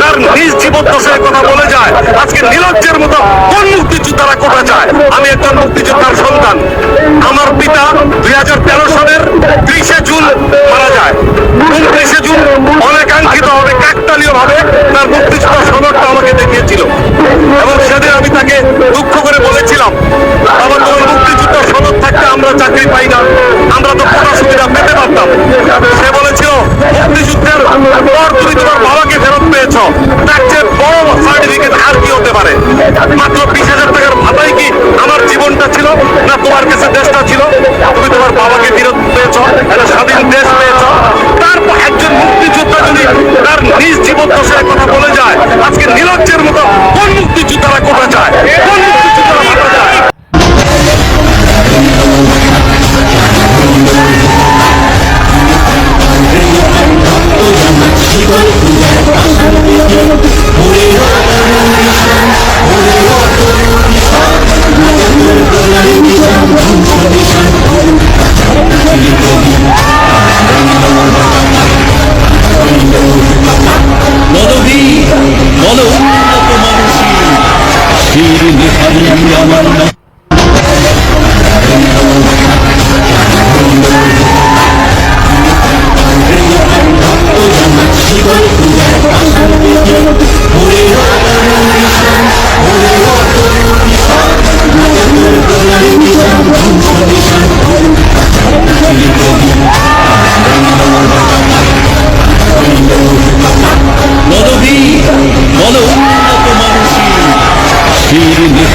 তার নিজ জীবদ্দশায় কথা বলে যায়। আজকে নিরজ্জের মতো কোন মুক্তিযোদ্ধারা কোটা যায়? আমি একজন মুক্তিযোদ্ধা Bihamdi He